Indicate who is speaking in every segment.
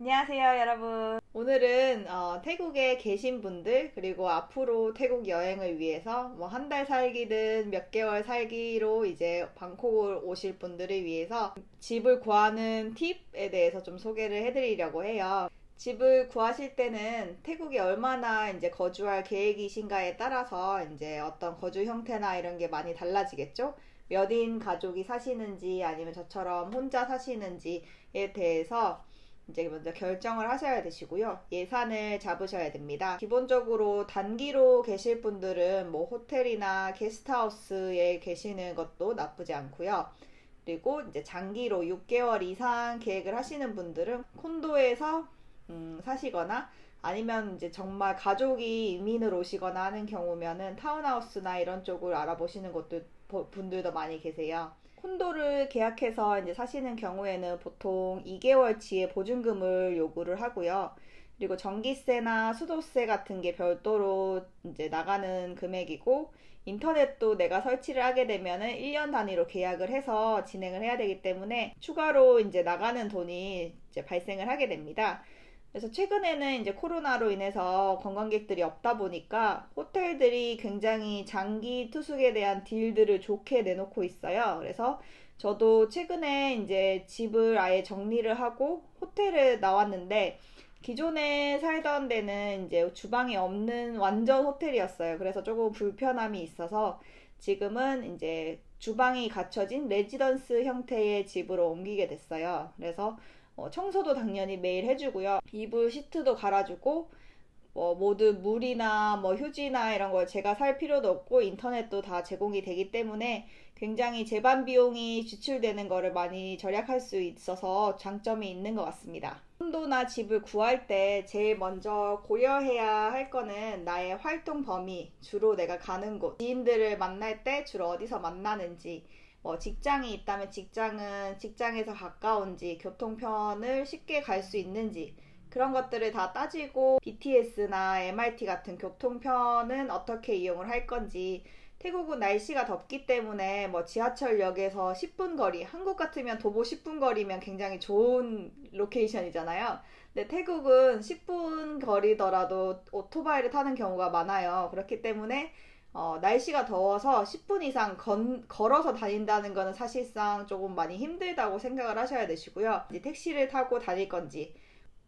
Speaker 1: 안녕하세요, 여러분. 오늘은 어, 태국에 계신 분들 그리고 앞으로 태국 여행을 위해서 뭐 한 달 살기든 몇 개월 살기로 이제 방콕을 오실 분들을 위해서 집을 구하는 팁에 대해서 좀 소개를 해드리려고 해요. 집을 구하실 때는 태국에 얼마나 이제 거주할 계획이신가에 따라서 이제 어떤 거주 형태나 이런 게 많이 달라지겠죠? 몇 인 가족이 사시는지 아니면 저처럼 혼자 사시는지에 대해서 이제 먼저 결정을 하셔야 되시고요. 예산을 잡으셔야 됩니다. 기본적으로 단기로 계실 분들은 뭐 호텔이나 게스트하우스에 계시는 것도 나쁘지 않고요. 그리고 이제 장기로 6개월 이상 계획을 하시는 분들은 콘도에서 음, 사시거나 아니면 이제 정말 가족이 이민을 오시거나 하는 경우면은 타운하우스나 이런 쪽을 알아보시는 것도 분들도 많이 계세요. 콘도를 계약해서 이제 사시는 경우에는 보통 2개월치의 보증금을 요구를 하고요. 그리고 전기세나 수도세 같은 게 별도로 이제 나가는 금액이고, 인터넷도 내가 설치를 하게 되면은 1년 단위로 계약을 해서 진행을 해야 되기 때문에 추가로 이제 나가는 돈이 이제 발생을 하게 됩니다. 그래서 최근에는 이제 코로나로 인해서 관광객들이 없다 보니까 호텔들이 굉장히 장기 투숙에 대한 딜들을 좋게 내놓고 있어요. 그래서 저도 최근에 이제 집을 아예 정리를 하고 호텔에 나왔는데 기존에 살던 데는 이제 주방이 없는 완전 호텔이었어요. 그래서 조금 불편함이 있어서 지금은 이제 주방이 갖춰진 레지던스 형태의 집으로 옮기게 됐어요. 그래서 어, 청소도 당연히 매일 해주고요. 이불 시트도 갈아주고 뭐 모두 물이나 뭐 휴지나 이런 걸 제가 살 필요도 없고 인터넷도 다 제공이 되기 때문에 굉장히 제반 비용이 지출되는 거를 많이 절약할 수 있어서 장점이 있는 것 같습니다. 콘도나 집을 구할 때 제일 먼저 고려해야 할 거는 나의 활동 범위, 주로 내가 가는 곳, 지인들을 만날 때 주로 어디서 만나는지, 뭐 직장이 있다면 직장은 직장에서 가까운지 교통편을 쉽게 갈 수 있는지 그런 것들을 다 따지고 BTS나 MRT 같은 교통편은 어떻게 이용을 할 건지 태국은 날씨가 덥기 때문에 뭐 지하철역에서 10분 거리, 한국 같으면 도보 10분 거리면 굉장히 좋은 로케이션이잖아요. 근데 태국은 10분 거리더라도 오토바이를 타는 경우가 많아요. 그렇기 때문에 어, 날씨가 더워서 10분 이상 건, 걸어서 다닌다는 거는 사실상 조금 많이 힘들다고 생각을 하셔야 되시고요. 이제 택시를 타고 다닐 건지,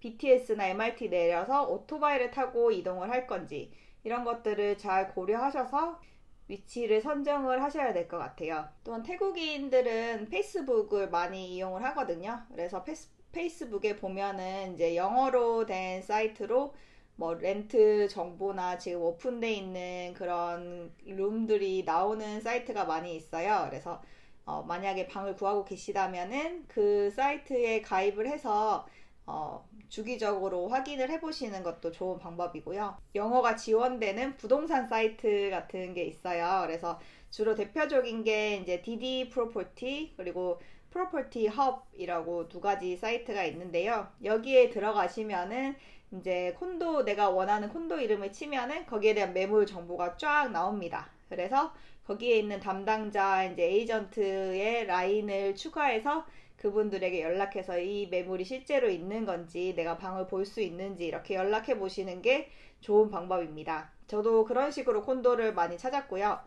Speaker 1: BTS나 MRT 내려서 오토바이를 타고 이동을 할 건지, 이런 것들을 잘 고려하셔서 위치를 선정을 하셔야 될 것 같아요. 또한 태국인들은 페이스북을 많이 이용을 하거든요. 그래서 페이스, 페이스북에 보면은 이제 영어로 된 사이트로 뭐 렌트 정보나 지금 오픈돼 있는 그런 룸들이 나오는 사이트가 많이 있어요. 그래서 어, 만약에 방을 구하고 계시다면은 그 사이트에 가입을 해서 어, 주기적으로 확인을 해보시는 것도 좋은 방법이고요. 영어가 지원되는 부동산 사이트 같은 게 있어요. 그래서 주로 대표적인 게 이제 DD 프로퍼티 그리고 프로퍼티 헙이라고 두 가지 사이트가 있는데요. 여기에 들어가시면은 이제 콘도 내가 원하는 콘도 이름을 치면은 거기에 대한 매물 정보가 쫙 나옵니다. 그래서 거기에 있는 담당자 이제 에이전트의 라인을 추가해서 그분들에게 연락해서 이 매물이 실제로 있는 건지 내가 방을 볼 수 있는지 이렇게 연락해 보시는 게 좋은 방법입니다. 저도 그런 식으로 콘도를 많이 찾았고요.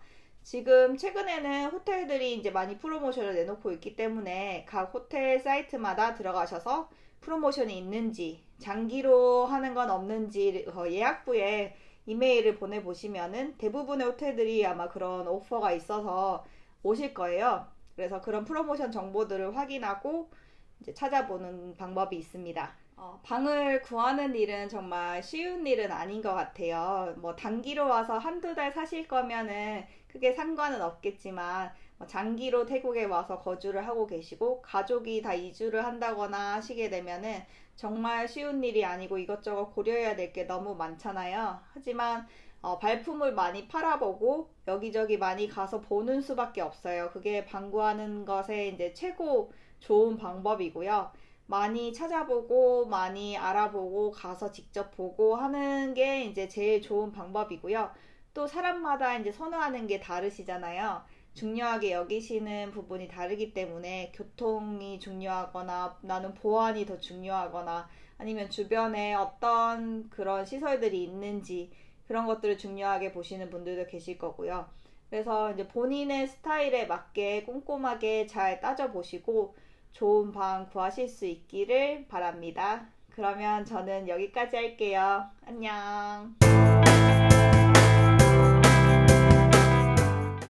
Speaker 1: 지금 최근에는 호텔들이 이제 많이 프로모션을 내놓고 있기 때문에 각 호텔 사이트마다 들어가셔서 프로모션이 있는지 장기로 하는 건 없는지 어, 예약부에 이메일을 보내보시면은 대부분의 호텔들이 아마 그런 오퍼가 있어서 오실 거예요. 그래서 그런 프로모션 정보들을 확인하고 이제 찾아보는 방법이 있습니다. 어, 방을 구하는 일은 정말 쉬운 일은 아닌 것 같아요. 뭐 단기로 와서 한두 달 사실 거면은 크게 상관은 없겠지만 뭐 장기로 태국에 와서 거주를 하고 계시고 가족이 다 이주를 한다거나 하시게 되면은 정말 쉬운 일이 아니고 이것저것 고려해야 될 게 너무 많잖아요. 하지만 어, 발품을 많이 팔아보고 여기저기 많이 가서 보는 수밖에 없어요. 그게 방구하는 것에 이제 최고 좋은 방법이고요. 많이 찾아보고 많이 알아보고 가서 직접 보고 하는 게 이제 제일 좋은 방법이고요. 또 사람마다 이제 선호하는 게 다르시잖아요. 중요하게 여기시는 부분이 다르기 때문에 교통이 중요하거나 나는 보안이 더 중요하거나 아니면 주변에 어떤 그런 시설들이 있는지 그런 것들을 중요하게 보시는 분들도 계실 거고요. 그래서 이제 본인의 스타일에 맞게 꼼꼼하게 잘 따져보시고 좋은 방 구하실 수 있기를 바랍니다. 그러면 저는 여기까지 할게요. 안녕.